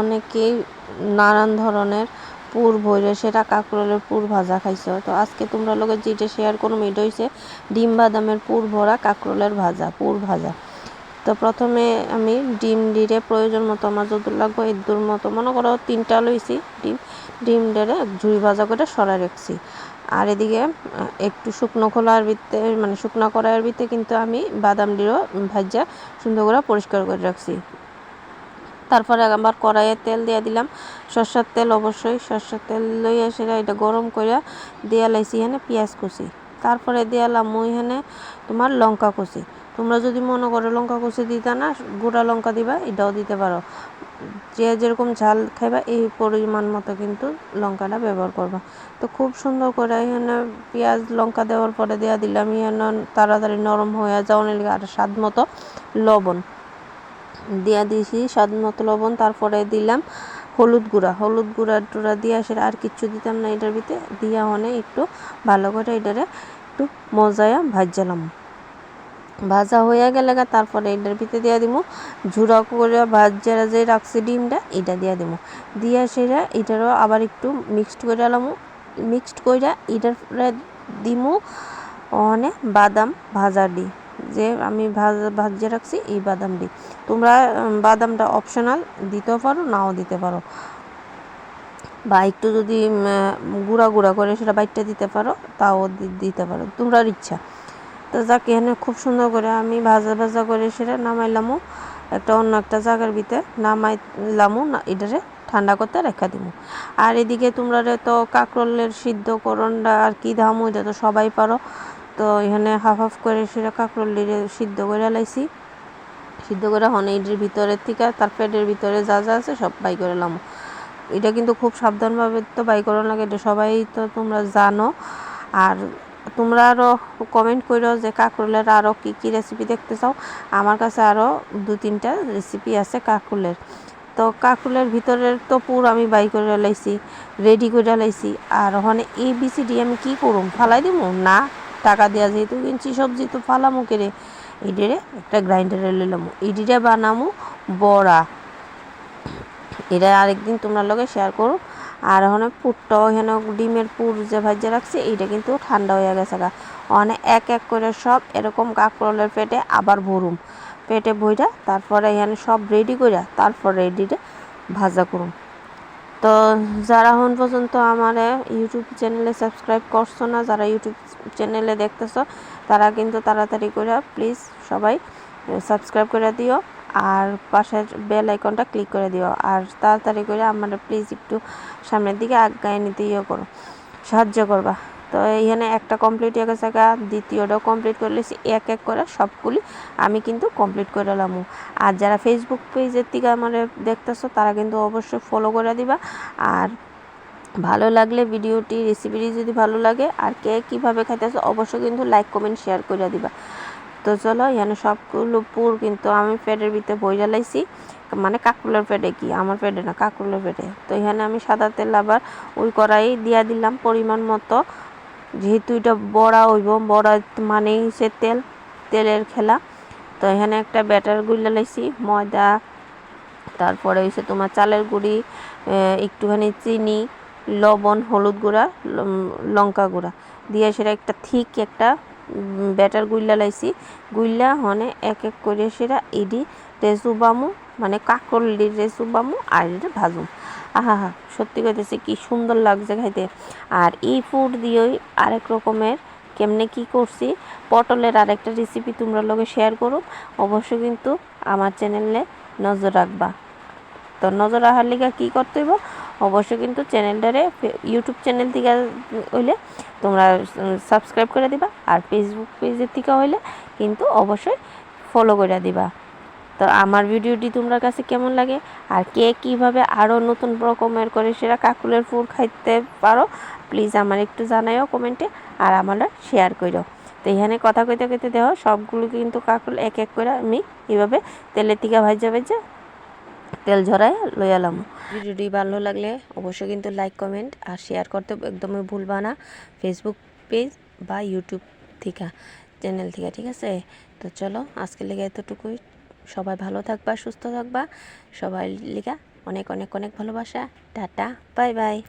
অনেকেই নানান ধরনের পুর ভইরে সেটা কাঁকরোলের পুর ভাজা খাইছো। তো আজকে তোমরা লোকে যেটা শেয়ার করুম, এটা হইছে ডিম বাদামের পুর ভরা কাঁকরোলের ভাজা, পুর ভাজা। তো প্রথমে আমি ডিম ডিরে প্রয়োজন মতো আমার যদুর লাগবো এদুর মতো, মনে করো তিনটা লইছি ডিম ডিম ডেরে ঝুড়ি ভাজা করে সরাই রাখছি। আর এদিকে একটু শুকনো খোলার ভিতরে মানে শুকনো কড়াইয়ের ভিতরে কিন্তু আমি বাদাম ডিরও ভাজা সুন্দর করে পরিষ্কার করে রাখছি। তারপরে আবার কড়াইয়ে তেল দিয়ে দিলাম। সর্ষের তেল অবশ্যই, সর্ষের তেল লইয়া সেটা এটা গরম করে দিয়া লাইছি এখানে পেঁয়াজ কুচি। তারপরে দিয়ালাম মুই এখানে তোমার লঙ্কা কুচি। তোমরা যদি মনে করো লঙ্কা কুচি দিতা না, গোটা লঙ্কা দিবা, এটাও দিতে পারো। যে যেরকম ঝাল খাইবা, এই পরিমাণ মতো কিন্তু লঙ্কাটা ব্যবহার করবা। তো খুব সুন্দর করে এখানে পেঁয়াজ, লঙ্কা দেওয়ার পরে দেওয়া দিলাম এখানে তাড়াতাড়ি নরম হয়ে যাওয়ার আর স্বাদ মতো লবণ। দিয়া দিয়েছি স্বাদ মতো লবণ, তারপরে দিলাম হলুদ গুঁড়া। হলুদ গুঁড়া টুড়া দিয়ে সেটা আর কিচ্ছু দিতাম না এটার ভিতরে, দিয়া অনেক একটু ভালো করে এটারে একটু মজায়া ভাজালাম। ভাজা হয়ে গেলে তারপরে এটার ভিতরে দিয়ে দিব ঝুড়া করে ভাজা যে রাখছি ডিমটা, এটা দিয়ে দিব দিয়া সেটা এটারও আবার একটু মিক্সড করে এলাম মিক্সড করে এটার দিমু অনেক বাদাম ভাজা দিই যে আমি ভাজা রাখছি, এই বাদামটি। তোমরা বাদামটা অপশনাল দিতেও পারো, নাও দিতে পারো। বা একটু যদি গুঁড়া গুঁড়া করে সেটা বাইটটা দিতে পারো, তাও দিতে পারো। তোমরার ইচ্ছা। তো যাক, এখানে খুব সুন্দর করে আমি ভাজা ভাজা করে সেটা নামাইলামও। একটা অন্য একটা জায়গার ভিতরে নামাইলামও, না, এটারে ঠান্ডা করতে রেখা দিব আর এদিকে তোমরা তো কাঁকরোলের সিদ্ধ করণটা আর কি ধামো এটা তো সবাই পারো। তো এখানে হাফ হাফ করে সেটা কাঁকরোল সিদ্ধ করে লাইছি। সিদ্ধ করে হনে এটির ভিতরের থেকে তার পেটের ভিতরে যা যা আছে সব বাই করে লাম। এটা কিন্তু খুব সাবধানভাবে তো বাই করানো লাগে, এটা সবাই তো তোমরা জানো। আর তোমরা আরও কমেন্ট করো যে কাঁকরোলের আরও কী কী রেসিপি দেখতে চাও। আমার কাছে আরও দু তিনটা রেসিপি আছে কাঁকরোলের। তো কাঁকরোলের ভিতরের তো পুর আমি বাই করে লাইছি রেডি করে লাইছি। আর ওখানে এ বিসিডি আমি কি করুম? ফালাই দিব না। টাকা দেওয়া যেহেতু কিনছি, সবজি তো ফালামো কেড়ে। এডিরে একটা গ্রাইন্ডারে লইলাম এডিরে বানামো বড়া। এটা আরেকদিন তোমরা লগে শেয়ার করো। আর ওখানে পুরটাও এখানে ডিমের পুর যে ভাজে রাখছে, এইটা কিন্তু ঠান্ডা হয়ে গেছে গা। ওখানে এক এক করে সব এরকম কাকরলের পেটে আবার ভরুম। পেটে বইটা তারপরে এখানে সব রেডি করে তারপর রেডিতে ভাজা করুম। তো যারা হন পর্যন্ত আমার ইউটিউব চ্যানেলে সাবস্ক্রাইব করছ না, যারা ইউটিউব চ্যানেলে দেখতেছো, তারা কিন্তু তাড়াতাড়ি করে প্লিজ সবাই সাবস্ক্রাইব করে দিও আর পাশের বেল আইকনটা ক্লিক করে দিও আর তাড়াতাড়ি করে আমার প্লিজ একটু সামনের দিকে আগায় নিতে ইয়ে করো, সাহায্য করবা। তো এখানে একটা কমপ্লিট হয়ে গেছে দ্বিতীয়টাও কমপ্লিট করে লেছি, এক এক করে সবগুলি আমি কিন্তু কমপ্লিট করে এলাম। আর যারা ফেসবুক পেজের থেকে আমার দেখতেছো, তারা কিন্তু অবশ্যই ফলো করে দিবা আর ভালো লাগলে ভিডিওটি রেসিপিটি যদি ভালো লাগে আর কে কীভাবে খাইতেছো অবশ্যই কিন্তু লাইক কমেন্ট শেয়ার করে দিবা। তো চলো, এখানে সবগুলো পুর কিন্তু আমি পেটের ভিতরে বই জ্বালাইছি। মানে কাকুলের পেটে কি? আমার পেটে না কাকুলের পেটে। তো এখানে আমি সাদা তেল আবার ওই কড়াই দিয়া দিলাম পরিমাণ মতো। যেহেতু এটা বড়া হইব, বড়া মানেই সে তেল, তেলের খেলা। তো এখানে একটা ব্যাটারগুলা লাইছি, ময়দা, তারপরে হয়েছে তোমার চালের গুঁড়ি একটুখানি চিনি লবণ, হলুদ গুঁড়া লঙ্কা গুঁড়া। দিয়ে সেটা একটা থিক একটা ব্যাটার গুইল্লা লাইছি। গুইল্লা হনে এক এক করে সেটা এডি রেসু বামু মানে কাকরলি রেসু বামু আর এটা ভাজুম। আহা হা সত্যি কইতেছি কি সুন্দর লাগছে খাইতে। আর এই ফুড দিয়েই আরেক রকমের কেমনে কি করছি, পটলের আরেকটা রেসিপি তোমরা লগে শেয়ার করো অবশ্যই কিন্তু আমার চ্যানেলে নজর রাখবা। তো নজর রাখার লিগা কী করতে হইব? অবশ্যই কিন্তু চ্যানেলটারে ইউটিউব চ্যানেল থেকে হইলে তোমরা সাবস্ক্রাইব করে দিবা আর ফেসবুক পেজের থেকে হইলে কিন্তু অবশ্যই ফলো করে দিবা। তো আমার ভিডিওটি তোমরা কাছে কেমন লাগে? আর কে কীভাবে আরও নতুন রকমের করে সেটা কাকুলের ফুল খাইতে পারো প্লিজ আমার একটু জানাইও কমেন্টে আর আমরা শেয়ার করো তো এখানে কথা কইতে কইতে দেহ সবগুলো কিন্তু কাকুল এক এক করে আমি এইভাবে তেলের থেকে ভাজা ভাজা তেল ঝরায় লই লইয়ালাম ভিডিওটি ভালো লাগলে অবশ্যই কিন্তু লাইক কমেন্ট আর শেয়ার করতে একদমই ভুলবা না ফেসবুক পেজ বা ইউটিউব থেকে চ্যানেল থেকে, ঠিক আছে? তো চলো, আজকের লেগে এতটুকুই। সবাই ভালো থাকবা, সুস্থ থাকবা। সবাই লেগা অনেক অনেক অনেক ভালোবাসা। Tata bye bye